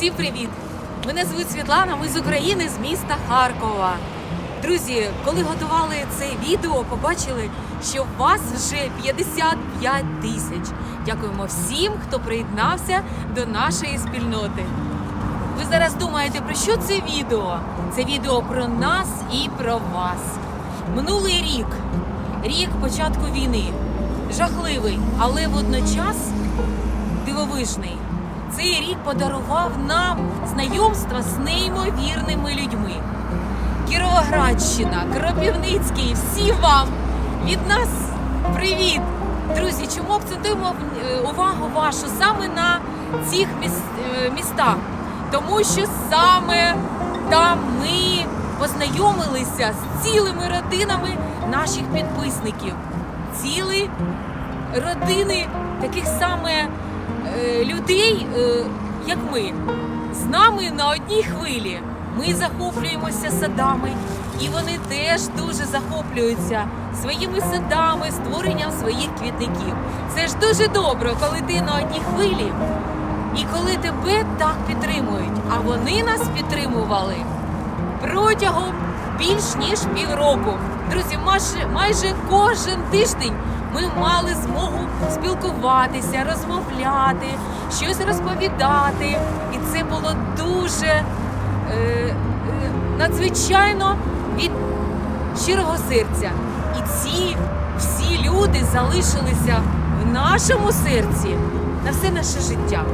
Всім привіт! Мене звуть Світлана, ми з України, з міста Харкова. Друзі, коли готували це відео, побачили, що вас вже 55 тисяч. Дякуємо всім, хто приєднався до нашої спільноти. Ви зараз думаєте, про що це відео? Це відео про нас і про вас. Минулий рік, рік початку війни, жахливий, але водночас дивовижний. Цей рік подарував нам знайомство з неймовірними людьми. Кіровоградщина, Кропівницький, всі вам від нас привіт! Друзі, чому акцентуємо увагу вашу саме на цих е, містах? Тому що саме там ми познайомилися з цілими родинами наших підписників. Цілі родини таких саме людей, е, як ми, з нами на одній хвилі. Ми захоплюємося садами, і вони теж дуже захоплюються своїми садами, створенням своїх квітників. Це ж дуже добре, коли ти на одній хвилі, і коли тебе так підтримують. А вони нас підтримували протягом більш ніж півроку. Друзі, майже кожен тиждень ми мали змогу спілкуватися, розмовляти, щось розповідати. І це було дуже е, е, надзвичайно від щирого серця. І ці всі люди залишилися в нашому серці на все наше життя.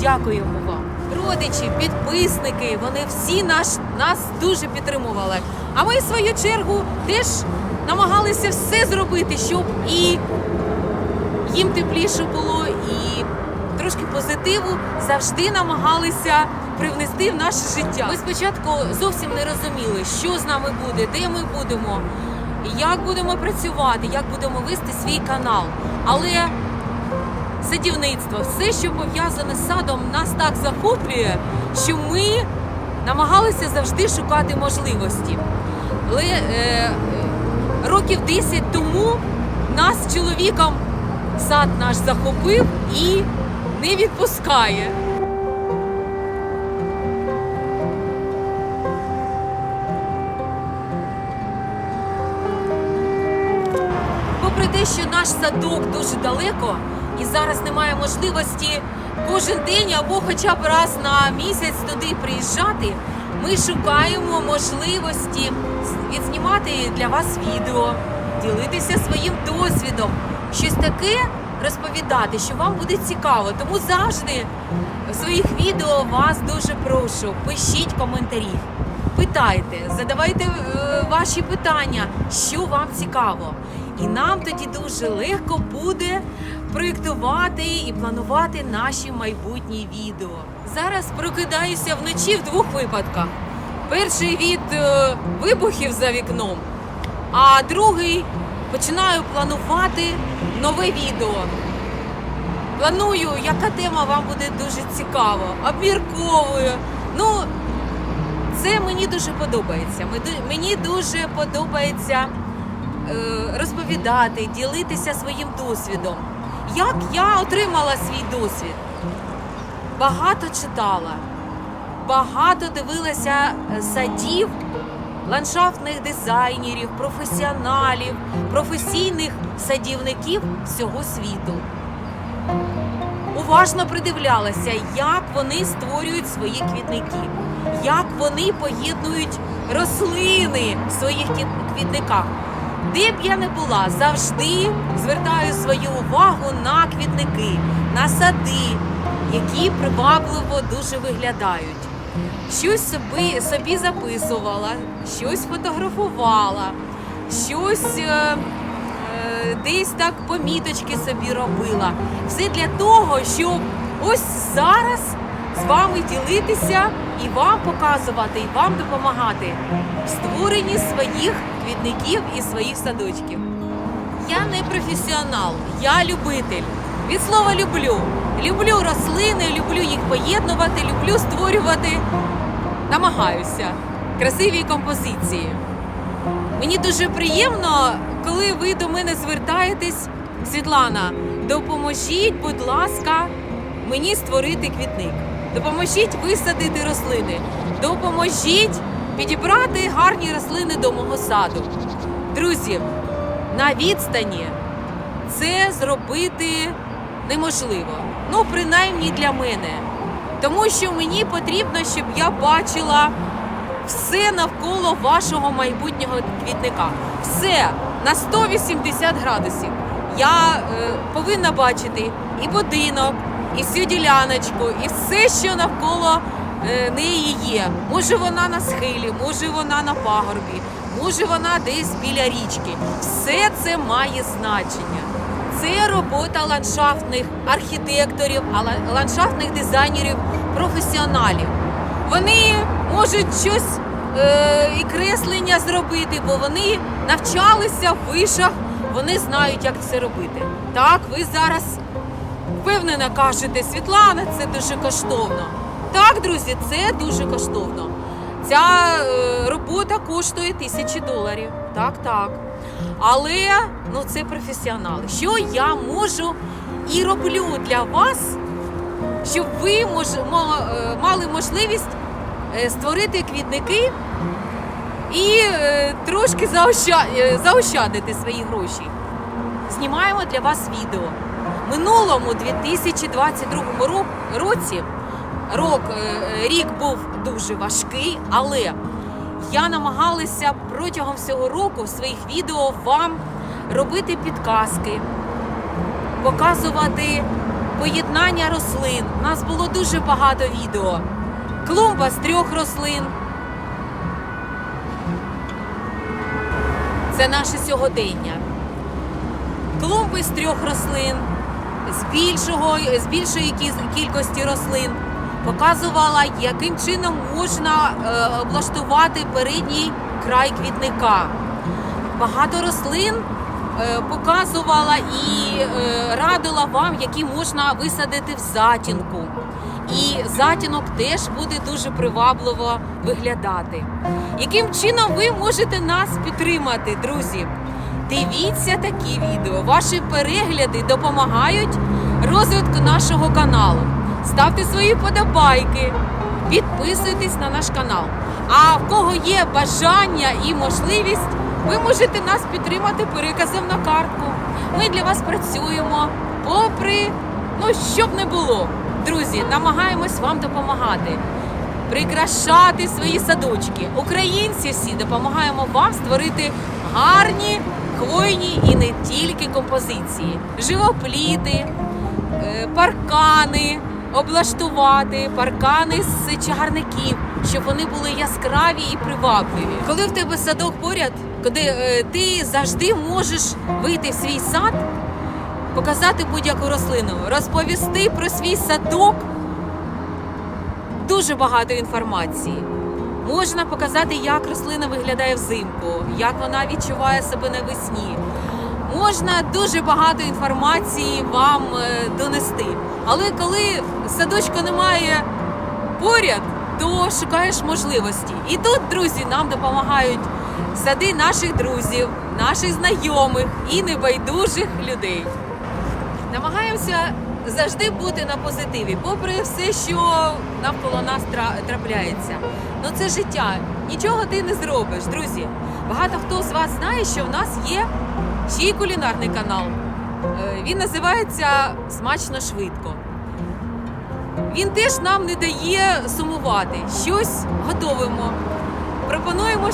Дякуємо вам. Родичі, підписники, вони всі наш, нас дуже підтримували. А ми, в свою чергу, теж намагалися все зробити, щоб і їм тепліше було, і трошки позитиву завжди намагалися привнести в наше життя. Ми спочатку зовсім не розуміли, що з нами буде, де ми будемо, як будемо працювати, як будемо вести свій канал. Але садівництво, все, що пов'язане з садом, нас так захоплює, що ми намагалися завжди шукати можливості. Але е, років 10 тому нас чоловіком сад наш захопив і не відпускає. Попри те, що наш садок дуже далеко і зараз немає можливості кожен день або хоча б раз на місяць туди приїжджати, ми шукаємо можливості відзнімати для вас відео, ділитися своїм досвідом, щось таке розповідати, що вам буде цікаво. Тому завжди в своїх відео вас дуже прошу, пишіть коментарі. Питайте, задавайте е, ваші питання, що вам цікаво. І нам тоді дуже легко буде проєктувати і планувати наші майбутні відео. Зараз прокидаюся вночі в двох випадках: перший від е, вибухів за вікном, а другий починаю планувати нове відео. Планую, яка тема вам буде дуже цікава, обмірковую. Ну, це мені дуже подобається. Мені- дуже подобається е, розповідати, ділитися своїм досвідом. Як я отримала свій досвід? Багато читала, багато дивилася е, садів, ландшафтних дизайнерів, професіоналів, професійних садівників всього світу уважно придивлялася, як вони створюють свої квітники, як вони поєднують рослини в своїх квітниках. Де б я не була, завжди звертаю свою увагу на квітники, на сади, які привабливо дуже виглядають. Щось собі, собі записувала, щось фотографувала, щось е, е, десь так поміточки собі робила. Все для того, щоб ось зараз з вами ділитися і вам показувати, і вам допомагати в створенні своїх квітників і своїх садочків. Я не професіонал, я любитель. Від слова люблю. Люблю рослини, люблю їх поєднувати, люблю створювати. Намагаюся красиві композиції. Мені дуже приємно, коли ви до мене звертаєтесь, Світлана, допоможіть, будь ласка, мені створити квітник. Допоможіть висадити рослини, допоможіть підібрати гарні рослини до мого саду. Друзі, на відстані це зробити неможливо. Ну, принаймні для мене. Тому що мені потрібно, щоб я бачила все навколо вашого майбутнього квітника. Все на 180 градусів. Я е, повинна бачити і будинок, і всю діляночку, і все, що навколо е, неї є. Може вона на схилі, може вона на пагорбі, може вона десь біля річки. Все це має значення. Це робота ландшафтних архітекторів, ландшафтних дизайнерів, професіоналів. Вони можуть щось е, і креслення зробити, бо вони навчалися в вишах, вони знають, як це робити. Так, ви зараз впевнено кажете, Світлана, це дуже коштовно. Так, друзі, це дуже коштовно. Ця е, робота коштує тисячі доларів. Так, так. Але ну це професіонали. Що я можу і роблю для вас, щоб ви мож, е, мали можливість е, створити квітники і трошки заощадити свої гроші. Знімаємо для вас відео. Минулому 2022 році рок, е, рік був дуже важкий, але я намагалася протягом всього року в своїх відео вам робити підказки, показувати поєднання рослин. У нас було дуже багато відео. Клумба з трьох рослин. Це наше сьогодення. Клумби з трьох рослин, з, більшого, з більшої кількості рослин. Показувала, яким чином можна е, облаштувати передній край квітника. Багато рослин е, показувала і е, радила вам, які можна висадити в затінку. І затінок теж буде дуже привабливо виглядати. Яким чином ви можете нас підтримати, друзі? Дивіться такі відео. Ваші перегляди допомагають розвитку нашого каналу. Ставте свої подобайки, підписуйтесь на наш канал. А в кого є бажання і можливість, ви можете нас підтримати переказом на картку. Ми для вас працюємо, попри ну що б не було. Друзі, намагаємось вам допомагати прикрашати свої садочки. Українці всі допомагаємо вам створити гарні хвойні і не тільки композиції, живопліти, е, паркани, облаштувати, паркани з чагарників, щоб вони були яскраві і привабливі. Коли в тебе садок поряд, коли е, ти завжди можеш вийти в свій сад, показати будь-яку рослину, розповісти про свій садок дуже багато інформації. Можна показати, як рослина виглядає взимку, як вона відчуває себе навесні. Можна дуже багато інформації вам е, донести. Але коли садочка немає поряд, то шукаєш можливості. І тут, друзі, нам допомагають сади наших друзів, наших знайомих і небайдужих людей. Намагаємося завжди бути на позитиві, попри все, що навколо нас трапляється. Ну це життя. Нічого ти не зробиш, друзі. Багато хто з вас знає, що в нас є ще й кулінарний канал. Е, Він називається Смачно швидко. Він теж нам не дає сумувати. Щось готовимо. Пропонуємо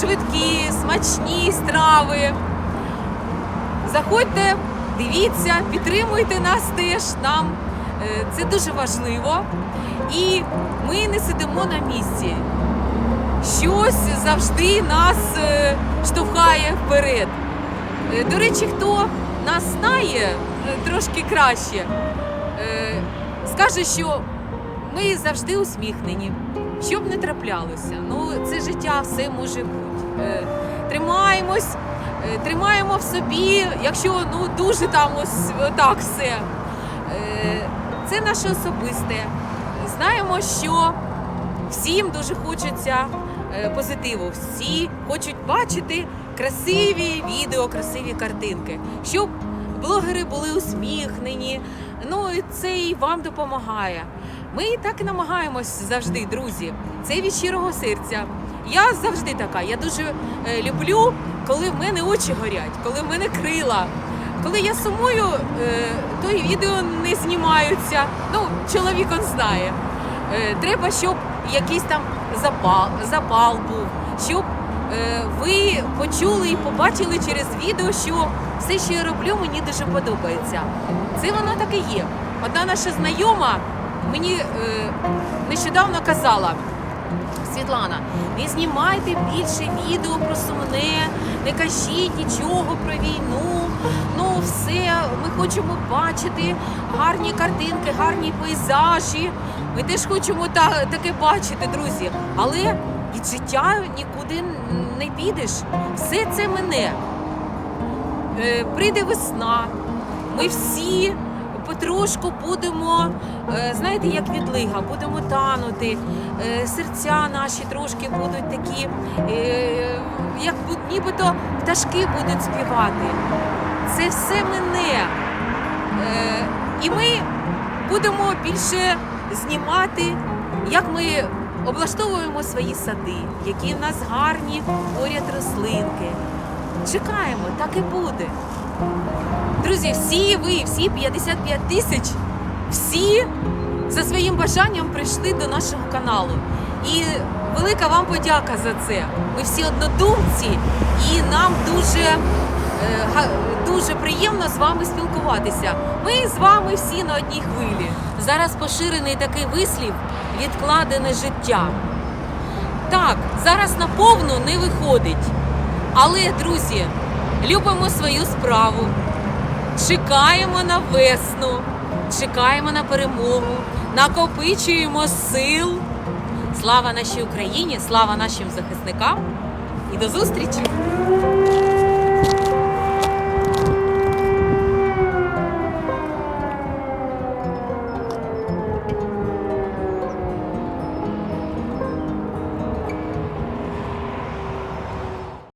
швидкі, смачні страви. Заходьте, дивіться, підтримуйте нас теж. Нам е, це дуже важливо. І ми не сидимо на місці. Щось завжди нас е, штовхає вперед. Е, До речі, хто нас знає трошки краще, скаже, що ми завжди усміхнені, що б не траплялося. Ну, це життя, все може бути. Тримаємось, тримаємо в собі, якщо ну дуже там ось так все. Е, Це наше особисте. Знаємо, що всім дуже хочеться е, позитиву. Всі хочуть бачити красиві відео, красиві картинки, щоб блогери були усміхнені. Ну це і вам допомагає. Ми так і намагаємось завжди, друзі. Це від щирого серця. Я завжди така. Я дуже е, люблю, коли в мене очі горять, коли в мене крила. Коли я сумую, е, то і відео не знімаються. Ну, чоловік он знає. Е, треба, щоб якийсь там запал, запал був, щоб е, ви почули і побачили через відео, що все, що я роблю, мені дуже подобається. Це воно так і є. Одна наша знайома мені нещодавно казала. Світлана, не знімайте більше відео про сумне, не кажіть нічого про війну. Ну, все, ми хочемо бачити гарні картинки, гарні пейзажі. Ми теж хочемо та, таке бачити, друзі. Але від життя нікуди не підеш. Все це мене. Е, прийде весна. Ми всі потрошку будемо, е, знаєте, як відлига, будемо танути. Е, серця наші трошки будуть такі, е, як нібито пташки будуть співати. Це все мене. Е, і ми будемо більше знімати, як ми облаштовуємо свої сади, які в нас гарні поряд рослинки. Чекаємо, так і буде. Друзі, всі ви, всі 55 тисяч, всі за своїм бажанням прийшли до нашого каналу. І велика вам подяка за це. Ми всі однодумці, і нам дуже, е, дуже приємно з вами спілкуватися. Ми з вами всі на одній хвилі. Зараз поширений такий вислів відкладене життя. Так, зараз наповну не виходить. Але, друзі, любимо свою справу. Чекаємо на весну, чекаємо на перемогу, накопичуємо сил. Слава нашій Україні, слава нашим захисникам і до зустрічі!